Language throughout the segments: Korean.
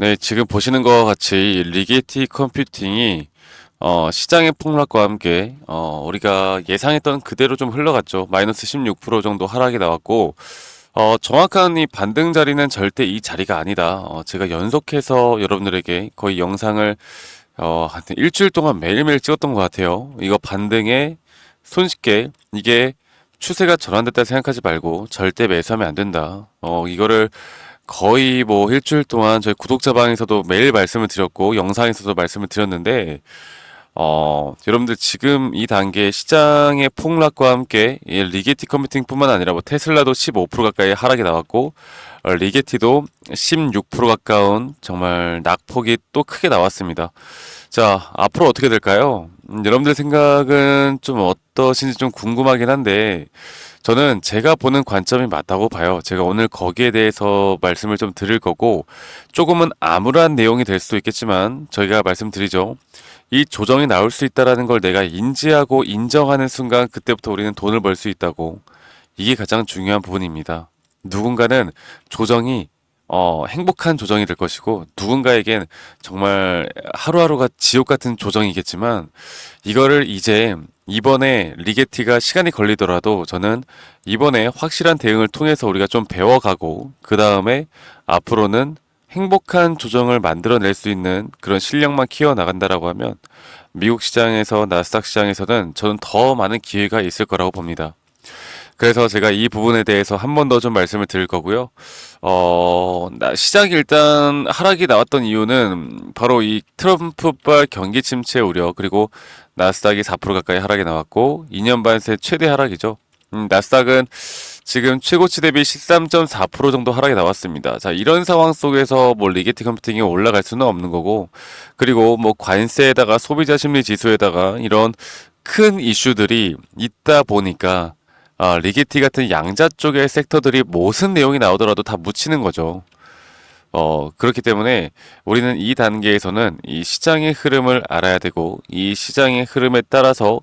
네, 지금 보시는 것 같이 리게티 컴퓨팅이 어, 시장의 폭락과 함께 어, 우리가 예상했던 그대로 좀 흘러갔죠. 마이너스 16% 정도 하락이 나왔고 어, 정확한 이 반등 자리는 절대 이 자리가 아니다. 어, 제가 연속해서 여러분들에게 거의 영상을 어, 한 일주일 동안 매일매일 찍었던 것 같아요. 이거 반등에 손쉽게 이게 추세가 전환됐다 생각하지 말고 절대 매수하면 안 된다. 어, 이거를 거의 뭐 일주일 동안 저희 구독자 방에서도 매일 말씀을 드렸고 영상에서도 말씀을 드렸는데 어, 여러분들 지금 이 단계 시장의 폭락과 함께 이 리게티 컴퓨팅뿐만 아니라 뭐 테슬라도 15% 가까이 하락이 나왔고 어, 리게티도 16% 가까운 정말 낙폭이 또 크게 나왔습니다. 자, 앞으로 어떻게 될까요? 음, 여러분들 생각은 좀 어떠신지 좀 궁금하긴 한데 저는 제가 보는 관점이 맞다고 봐요. 제가 오늘 거기에 대해서 말씀을 좀 드릴 거고 조금은 암울한 내용이 될 수도 있겠지만 저희가 말씀드리죠. 이 조정이 나올 수 있다라는 걸 내가 인지하고 인정하는 순간 그때부터 우리는 돈을 벌 수 있다고. 이게 가장 중요한 부분입니다. 누군가는 조정이 어, 행복한 조정이 될 것이고 누군가에겐 정말 하루하루가 지옥 같은 조정이겠지만 이거를 이제 이번에 리게티가 시간이 걸리더라도 저는 이번에 확실한 대응을 통해서 우리가 좀 배워가고 그 다음에 앞으로는 행복한 조정을 만들어낼 수 있는 그런 실력만 키워 나간다라고 하면 미국 시장에서 나스닥 시장에서는 저는 더 많은 기회가 있을 거라고 봅니다. 그래서 제가 이 부분에 대해서 한 번 더 좀 말씀을 드릴 거고요. 어, 나- 시장이 일단 하락이 나왔던 이유는 바로 이 트럼프발 경기 침체 우려 그리고 나스닥이 4% 가까이 하락이 나왔고 2년 반 새 최대 하락이죠. 음, 나스닥은 지금 최고치 대비 13.4% 정도 하락이 나왔습니다. 자, 이런 상황 속에서 뭐 리게티 컴퓨팅이 올라갈 수는 없는 거고, 그리고 뭐 관세에다가 소비자 심리 지수에다가 이런 큰 이슈들이 있다 보니까, 아, 리게티 같은 양자 쪽의 섹터들이 무슨 내용이 나오더라도 다 묻히는 거죠. 어, 그렇기 때문에 우리는 이 단계에서는 이 시장의 흐름을 알아야 되고, 이 시장의 흐름에 따라서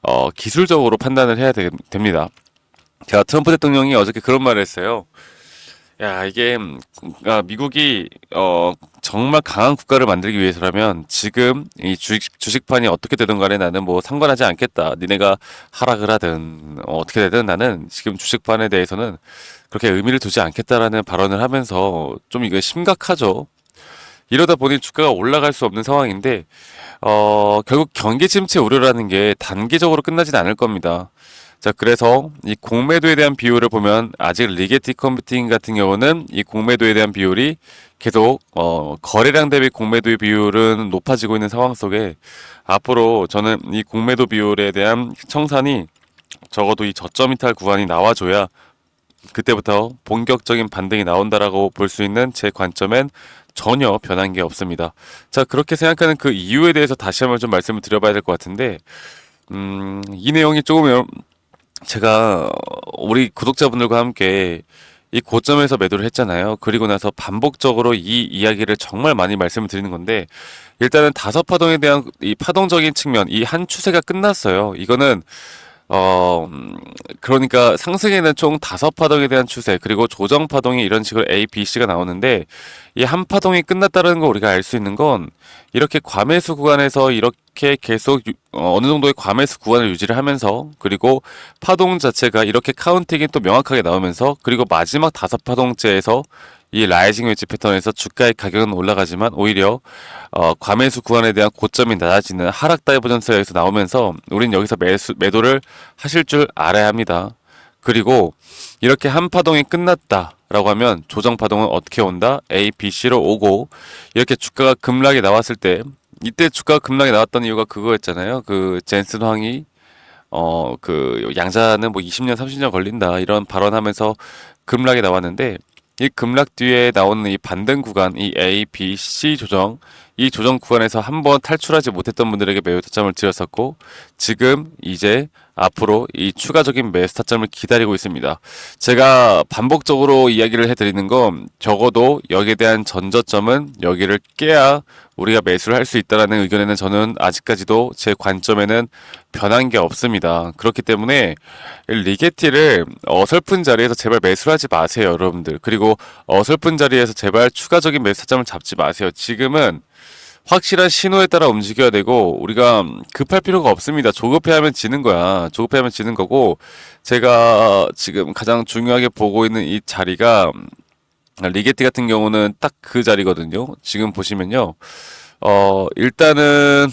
어, 기술적으로 판단을 해야 되, 됩니다. 제가 트럼프 대통령이 어저께 그런 말을 했어요. 야, 이게 음, 아, 미국이 어 정말 강한 국가를 만들기 위해서라면 지금 이 주식 주식판이 어떻게 되든 간에 나는 뭐 상관하지 않겠다. 니네가 하락을 하든 어, 어떻게 되든 나는 지금 주식판에 대해서는 그렇게 의미를 두지 않겠다라는 발언을 하면서 좀 이거 심각하죠. 이러다 보니 주가가 올라갈 수 없는 상황인데 어 결국 경기 침체 우려라는 게 단기적으로 끝나진 않을 겁니다. 자, 그래서 이 공매도에 대한 비율을 보면 아직 리게티 컴퓨팅 같은 경우는 이 공매도에 대한 비율이 계속 어, 거래량 대비 공매도의 비율은 높아지고 있는 상황 속에 앞으로 저는 이 공매도 비율에 대한 청산이 적어도 이 저점 이탈 구간이 나와줘야 그때부터 본격적인 반등이 나온다라고 볼 수 있는 제 관점엔 전혀 변한 게 없습니다. 자, 그렇게 생각하는 그 이유에 대해서 다시 한번 좀 말씀을 드려봐야 될 것 같은데, 음, 이 내용이 조금 제가 우리 구독자분들과 함께 이 고점에서 매도를 했잖아요. 그리고 나서 반복적으로 이 이야기를 정말 많이 말씀을 드리는 건데 일단은 다섯 파동에 대한 이 파동적인 측면, 이 한 추세가 끝났어요. 이거는 어, 음, 그러니까 상승에는 총 다섯 파동에 대한 추세, 그리고 조정 파동이 이런 식으로 A, B, C가 나오는데, 이 한 파동이 끝났다는 거 우리가 알 수 있는 건, 이렇게 과매수 구간에서 이렇게 계속 유- 어, 어느 정도의 과매수 구간을 유지를 하면서, 그리고 파동 자체가 이렇게 카운팅이 또 명확하게 나오면서, 그리고 마지막 다섯 파동째에서 이 라이징 웨지 패턴에서 주가의 가격은 올라가지만 오히려 어, 과매수 구간에 대한 고점이 낮아지는 하락 다이버전스가 여기서 나오면서 우린 여기서 매수, 매도를 하실 줄 알아야 합니다. 그리고 이렇게 한 파동이 끝났다 라고 하면 조정 파동은 어떻게 온다? A, B, C로 오고 이렇게 주가가 급락이 나왔을 때 이때 주가가 급락이 나왔던 이유가 그거였잖아요. 그 젠슨 황이 어 그 양자는 뭐 20년 30년 걸린다 이런 발언하면서 급락이 나왔는데 이 급락 뒤에 나오는 이 반등 구간 이 A, B, C 조정 이 조정 구간에서 한번 탈출하지 못했던 분들에게 매우 타점을 드렸었고 지금 이제 앞으로 이 추가적인 매수 타점을 기다리고 있습니다. 제가 반복적으로 이야기를 해드리는 건 적어도 여기에 대한 전저점은 여기를 깨야 우리가 매수를 할 수 있다라는 의견에는 저는 아직까지도 제 관점에는 변한 게 없습니다. 그렇기 때문에 리게티를 어설픈 자리에서 제발 매수를 하지 마세요, 여러분들. 그리고 어설픈 자리에서 제발 추가적인 매수 타점을 잡지 마세요. 지금은 확실한 신호에 따라 움직여야 되고 우리가 급할 필요가 없습니다. 조급해 하면 지는 거야. 조급해 하면 지는 거고 제가 지금 가장 중요하게 보고 있는 이 자리가 리게티 같은 경우는 딱 그 자리거든요. 지금 보시면요. 어, 일단은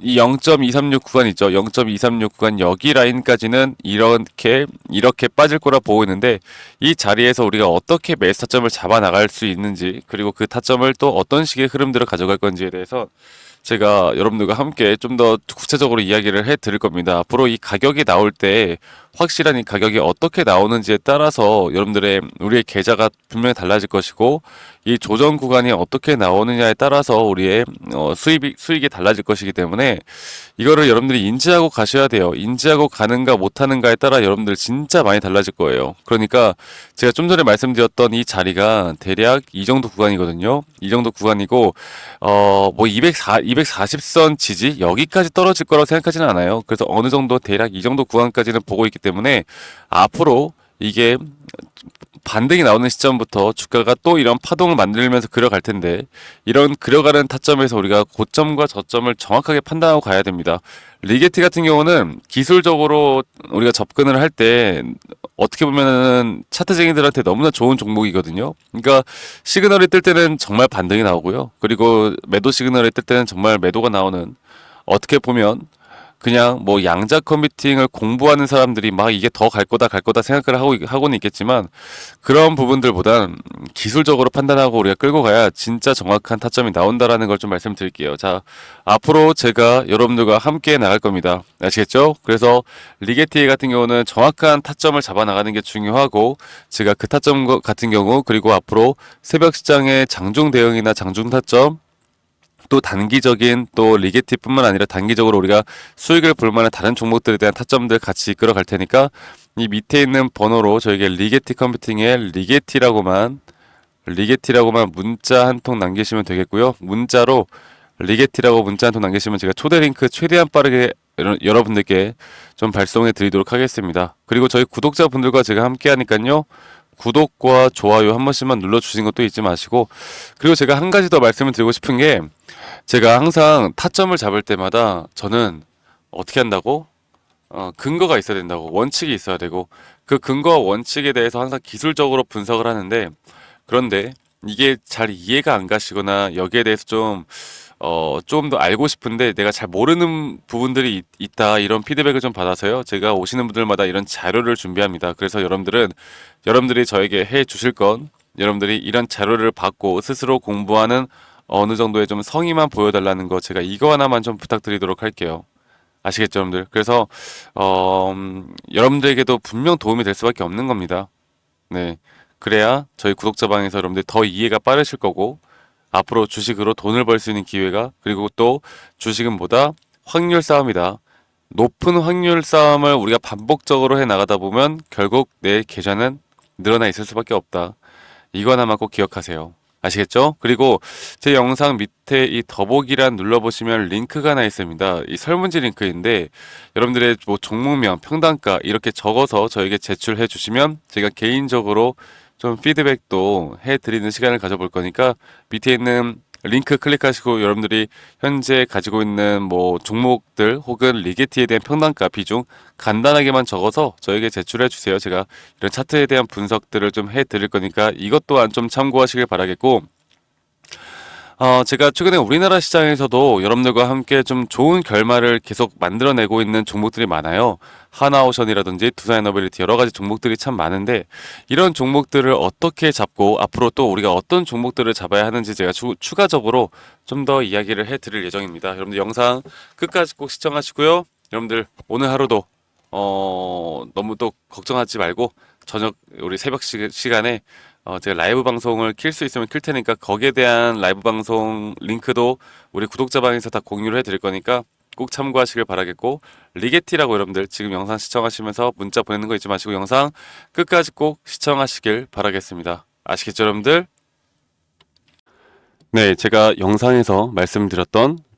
이 0.236 구간 있죠. 0.236 구간 여기 라인까지는 이렇게 이렇게 빠질 거라 보고 있는데 이 자리에서 우리가 어떻게 매수 타점을 잡아 나갈 수 있는지 그리고 그 타점을 또 어떤 식의 흐름들을 가져갈 건지에 대해서 제가 여러분들과 함께 좀 더 구체적으로 이야기를 해 드릴 겁니다. 앞으로 이 가격이 나올 때 확실한 이 가격이 어떻게 나오는지에 따라서 여러분들의 우리의 계좌가 분명히 달라질 것이고 이 조정 구간이 어떻게 나오느냐에 따라서 우리의 어, 수입이 수익이 달라질 것이기 때문에 이거를 여러분들이 인지하고 가셔야 돼요. 인지하고 가는가 못하는가에 따라 여러분들 진짜 많이 달라질 거예요. 그러니까 제가 좀 전에 말씀드렸던 이 자리가 대략 이 정도 구간이거든요. 이 정도 구간이고 어뭐 204, 240선 지지 여기까지 떨어질 거라고 생각하지는 않아요. 그래서 어느 정도 대략 이 정도 구간까지는 보고 있기 때문에 앞으로 이게 반등이 나오는 시점부터 주가가 또 이런 파동을 만들면서 그려갈 텐데 이런 그려가는 타점에서 우리가 고점과 저점을 정확하게 판단하고 가야 됩니다. 리게티 같은 경우는 기술적으로 우리가 접근을 할 때 어떻게 보면은 차트쟁이들한테 너무나 좋은 종목이거든요. 그러니까 시그널이 뜰 때는 정말 반등이 나오고요. 그리고 매도 시그널이 뜰 때는 정말 매도가 나오는 어떻게 보면 그냥 뭐 양자 컴퓨팅을 공부하는 사람들이 막 이게 더 갈 거다 갈 거다 생각을 하고 하고는 있겠지만 그런 부분들보단 기술적으로 판단하고 우리가 끌고 가야 진짜 정확한 타점이 나온다라는 걸 좀 말씀드릴게요. 자 앞으로 제가 여러분들과 함께 나갈 겁니다. 아시겠죠? 그래서 리게티 같은 경우는 정확한 타점을 잡아 나가는 게 중요하고 제가 그 타점 같은 경우 그리고 앞으로 새벽 시장의 장중 대응이나 장중 타점 또 단기적인 또 리게티뿐만 아니라 단기적으로 우리가 수익을 볼 만한 다른 종목들에 대한 타점들 같이 이끌어 갈 테니까 이 밑에 있는 번호로 저에게 리게티 컴퓨팅에 리게티라고만 리게티라고만 문자 한 통 남기시면 되겠고요. 문자로 리게티라고 문자 한 통 남기시면 제가 초대 링크 최대한 빠르게 여러- 여러분들께 좀 발송해 드리도록 하겠습니다. 그리고 저희 구독자분들과 제가 함께 하니까요. 구독과 좋아요 한 번씩만 눌러주신 것도 잊지 마시고 그리고 제가 한 가지 더 말씀을 드리고 싶은 게 제가 항상 타점을 잡을 때마다 저는 어떻게 한다고? 어, 근거가 있어야 된다고. 원칙이 있어야 되고, 그 근거와 원칙에 대해서 항상 기술적으로 분석을 하는데, 그런데 이게 잘 이해가 안 가시거나 여기에 대해서 좀, 어, 좀 더 알고 싶은데 내가 잘 모르는 부분들이 있, 있다. 이런 피드백을 좀 받아서요. 제가 오시는 분들마다 이런 자료를 준비합니다. 그래서 여러분들은, 여러분들이 저에게 해 주실 건, 여러분들이 이런 자료를 받고 스스로 공부하는 어느 정도의 좀 성의만 보여달라는 거 제가 이거 하나만 좀 부탁드리도록 할게요. 아시겠죠, 여러분들? 그래서 어, 음, 여러분들에게도 분명 도움이 될 수밖에 없는 겁니다. 네, 그래야 저희 구독자 방에서 여러분들 더 이해가 빠르실 거고 앞으로 주식으로 돈을 벌 수 있는 기회가 그리고 또 주식은 뭐다 확률 싸움이다. 높은 확률 싸움을 우리가 반복적으로 해 나가다 보면 결국 내 계좌는 늘어나 있을 수밖에 없다. 이거 하나만 꼭 기억하세요. 아시겠죠? 그리고 제 영상 밑에 이 더보기란 눌러보시면 링크가 하나 있습니다. 이 설문지 링크인데 여러분들의 뭐 종목명, 평단가 이렇게 적어서 저에게 제출해 주시면 제가 개인적으로 좀 피드백도 해드리는 시간을 가져볼 거니까 밑에 있는 링크 클릭하시고 여러분들이 현재 가지고 있는 뭐 종목들 혹은 리게티에 대한 평단가 비중 간단하게만 적어서 저에게 제출해 주세요. 제가 이런 차트에 대한 분석들을 좀 해 드릴 거니까 이것 또한 좀 참고하시길 바라겠고 어, 제가 최근에 우리나라 시장에서도 여러분들과 함께 좀 좋은 결말을 계속 만들어내고 있는 종목들이 많아요. 하나오션이라든지 두산에너빌리티 여러 가지 종목들이 참 많은데 이런 종목들을 어떻게 잡고 앞으로 또 우리가 어떤 종목들을 잡아야 하는지 제가 추, 추가적으로 좀 더 이야기를 해드릴 예정입니다. 여러분들 영상 끝까지 꼭 시청하시고요. 여러분들 오늘 하루도 어, 너무 또 걱정하지 말고 저녁 우리 새벽 시, 시간에 어, 제가 라이브 방송을 킬 수 있으면 킬 테니까 거기에 대한 라이브 방송 링크도 우리 구독자방에서 다 공유를 해드릴 거니까 꼭 참고하시길 바라겠고 리게티라고 여러분들 지금 영상 시청하시면서 문자 보내는 거 잊지 마시고 영상 끝까지 꼭 시청하시길 바라겠습니다. 아시겠죠 여러분들? 네, 제가 영상에서 말씀드렸던